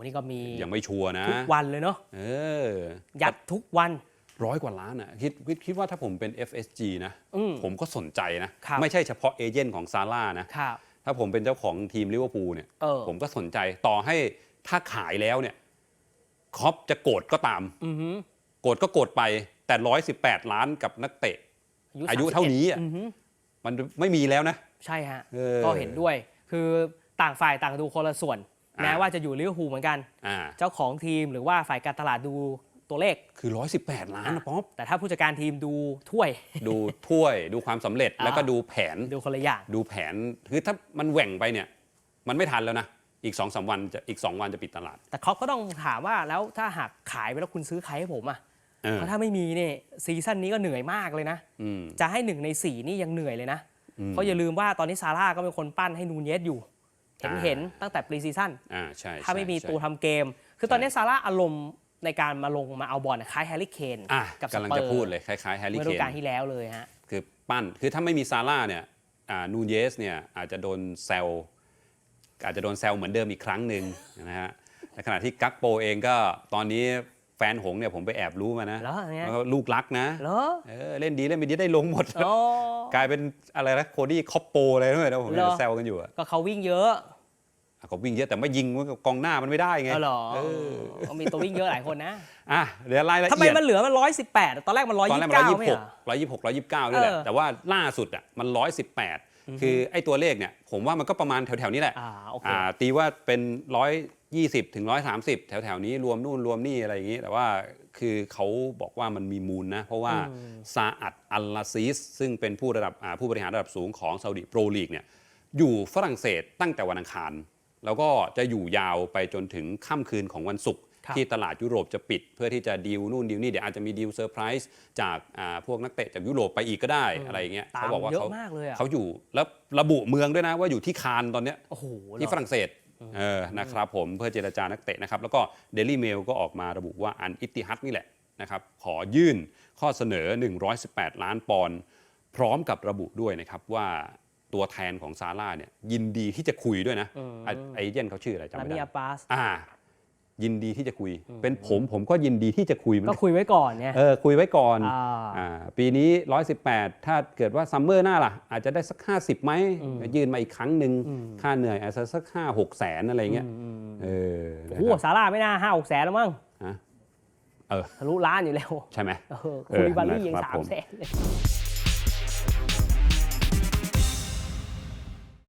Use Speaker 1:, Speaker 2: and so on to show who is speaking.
Speaker 1: วันนี้ก็มี
Speaker 2: ยังไม่ชัวร์นะ
Speaker 1: ทุกวันเลยเนาะ
Speaker 2: เออ
Speaker 1: ยัดทุกวัน
Speaker 2: ร้อยกว่าล้านอะคิดคิดคิดว่าถ้าผมเป็น FSG นะ
Speaker 1: อืม
Speaker 2: ผมก็สนใจนะ
Speaker 1: ครับ
Speaker 2: ไม่ใช่เฉพาะเอเจนต์ของซาร่านะ
Speaker 1: ครับ
Speaker 2: ถ้าผมเป็นเจ้าของทีมลิเวอร์พูลเนี่ย
Speaker 1: เออ
Speaker 2: ผมก็สนใจต่อให้ถ้าขายแล้วเนี่ยครอปจะโกรธก็ตาม
Speaker 1: อือหือ
Speaker 2: โกรธก็โกรธไปแต่118ล้านกับนักเตะ อายุเท่านี้อะ
Speaker 1: อือหือ
Speaker 2: มันไม่มีแล้วนะ
Speaker 1: ใช่ฮะ
Speaker 2: เออ
Speaker 1: ก็เห็นด้วย คือต่างฝ่ายต่างดูคนละส่วน
Speaker 2: อ่า
Speaker 1: แม้ว่าจะอยู่ลิเวอร์พูลเหมือนกัน
Speaker 2: อ่า
Speaker 1: เจ้าของทีมหรือว่าฝ่ายการตลาดดูตัวเลข
Speaker 2: คือ 118 ล้านนะป๊อป
Speaker 1: แต่ถ้าผู้จัดการทีมดูถ้วย
Speaker 2: ดูถ้วยดูความสำเร็จ
Speaker 1: อ่า
Speaker 2: แล้วก็ดูแผน
Speaker 1: ดูคนละอย่าง
Speaker 2: ดูแผนคือถ้ามันแหว่งไปเนี่ย มันไม่ทันแล้วนะอีก2อสวันจะอีก 2 วันจะปิดตลาด
Speaker 1: แต่เขาก็ต้องถามว่าแล้วถ้าหากขายไปแล้วคุณซื้อใครให้ผมอะ
Speaker 2: เออ
Speaker 1: เพราะถ้าไม่มีเนี่ยซีซั่นนี้ก็เหนื่อยมากเลยนะ
Speaker 2: อืม
Speaker 1: จะให้หนึ่งในสี่นี่ยังเหนื่อยเลยนะ
Speaker 2: อืม
Speaker 1: เพราะอย่าลืมว่าตอนนี้ซาร่าก็เป็นคนปั้นให้นูนเยสอยู่ เห็น
Speaker 2: อ่า
Speaker 1: เห็นตั้งแต่ปรีซีซั่น
Speaker 2: อ่าใช่
Speaker 1: ถ้าไม่มี
Speaker 2: ใช่
Speaker 1: ตัวทำเกม คือตอนนี้ซาร่าอารมณ์ในการมาลงมาเอาบอลน่ะคล้ายแฮร์รี่เคน
Speaker 2: อะ
Speaker 1: กับส
Speaker 2: กำลัง
Speaker 1: เปอ
Speaker 2: จะ
Speaker 1: ร์
Speaker 2: พูดเลยคล้ายๆแฮร์รี่
Speaker 1: เมื่อ
Speaker 2: เค
Speaker 1: ฤดู
Speaker 2: น
Speaker 1: กาลที่แล้วเลยฮะ
Speaker 2: คือปั้นคือถ้าไม่มีซาร่าเนี่ยอ่านูนเยสเนี่ยอาจจะโดนแซลอาจจะโดนแซลเหมือนเดิมอีกครั้งหนึ่งนะฮะในขณะที่กักโปเองก็ตอนนี้ แฟนหงส์เนี่ยผมไปแอบรู้มานะ
Speaker 1: เหรอไง
Speaker 2: ว่าลูกรักนะ
Speaker 1: เหรอ
Speaker 2: เออเล่นดีเล่นไม่ดีได้ลงหมด
Speaker 1: อ๋อก
Speaker 2: ลายเป็นอะไรนะโคดี้คอปโปอะไรด้วยนะผม
Speaker 1: เหรอ
Speaker 2: แซวกันอยู่อะ
Speaker 1: ก็เขาวิ่งเยอะ
Speaker 2: อะก็วิ่งเยอะแต่ไม่ยิงกองหน้ามันไม่ได้ไง
Speaker 1: เออเหรอ
Speaker 2: เออ
Speaker 1: ก็มีตัววิ่งเยอะหลายคนนะ
Speaker 2: อะเดี๋ยวรายละ
Speaker 1: ทำไม
Speaker 2: เอียด
Speaker 1: มันเหลือมันร้อยสิบแปดตอนแรกมันร้อย
Speaker 2: ตอน
Speaker 1: ยี่
Speaker 2: แร
Speaker 1: สิ
Speaker 2: ก
Speaker 1: บ
Speaker 2: มัน
Speaker 1: เก้า
Speaker 2: ร้อยยี่
Speaker 1: ไม่
Speaker 2: สิบ
Speaker 1: เหรอ
Speaker 2: หกร้อยยี่สิบหกร้อยยี่สิบเก้านี่แหละ
Speaker 1: เออ
Speaker 2: แต่ว่าล่าสุดอะมันร้อยสิบแปดคือไอ้ตัวเลขเนี่ยผมว่ามันก็ประมาณแถวๆนี้แหละ
Speaker 1: อ่าโอเค
Speaker 2: อ่าตีว่าเป็นร้อย ยี่สิบถึงร้อยสามสิบแถวๆนี้รวมนู่นรวมนี่อะไรอย่างนี้ แต่ว่าคือเขาบอกว่ามันมีมูลนะ เพราะว่าซาอัดอัลลาซิสซึ่งเป็นผู้ระดับอ่าผู้บริหารระดับสูงของซาอุดิโปรลีกเนี่ยอยู่ฝรั่งเศสตั้งแต่วันอังคาร แล้วก็จะอยู่ยาวไปจนถึงค่ำคืนของวันศุกร์
Speaker 1: ครับ
Speaker 2: ที่ตลาดยุโรปจะปิด เพื่อที่จะดีลนู่นดีลนี่เดี๋ยวอาจจะมีดีลเซอร์ไพรส์จากอ่าพวกนักเตะจากยุโรปไปอีกก็ได้อะไรอย่างเงี้ย
Speaker 1: ตาม
Speaker 2: เขาบอกว่า
Speaker 1: เยอะ
Speaker 2: เขา
Speaker 1: มากเลยอะ
Speaker 2: เขาอยู่แล้วระบุเมืองด้วยนะว่าอยู่ที่คานตอนเนี้ย
Speaker 1: โอ้โห
Speaker 2: ที่ฝรั่งเศส เออนะครับผมเพื่อเจรจานักเตะนะครับ แล้วก็เดลี่เมลก็ออกมาระบุว่าอันอิตติฮัดนี่แหละนะครับขอยื่นข้อเสนอ 118 ล้านปอนด์พร้อมกับระบุด้วยนะครับว่าตัวแทนของซาร่าเนี่ยยินดีที่จะคุยด้วยนะไอ้ไอเอเจนต์เขาชื่ออะไรจำ
Speaker 1: ลา
Speaker 2: ไม่
Speaker 1: มิ
Speaker 2: ได้
Speaker 1: อาปาส
Speaker 2: อ่า ยินดีที่จะคุย เป็นผมผมก็ยินดีที่จะคุยเหมือน
Speaker 1: ก็
Speaker 2: กัน
Speaker 1: คุยไว้ก่อนเนี่ย
Speaker 2: เออคุยไว้ก่อน
Speaker 1: อ่า
Speaker 2: อ่าปีนี้ 118 ถ้าเกิดว่าซัมเมอร์หน้าล่ะ อาจจะได้สัก 50ไหมยื่นมาอีกครั้งหนึ่งค่าเหนื่อยอาจจะสัก 5 6แสนอะไรเงี้ยเออนะ
Speaker 1: โอ้
Speaker 2: ค
Speaker 1: โห
Speaker 2: รับ
Speaker 1: ซาร่าไม่น่าห้าหกแสนแล้วมั้ง
Speaker 2: ฮะเออ
Speaker 1: ทะลุล้านอยู่แล้ว
Speaker 2: ใช่ไหม
Speaker 1: เออ
Speaker 2: เอ
Speaker 1: คู
Speaker 2: อ
Speaker 1: ลิบาลี่ยัง
Speaker 2: นะครับ
Speaker 1: สาม
Speaker 2: ผม
Speaker 1: แสนเลย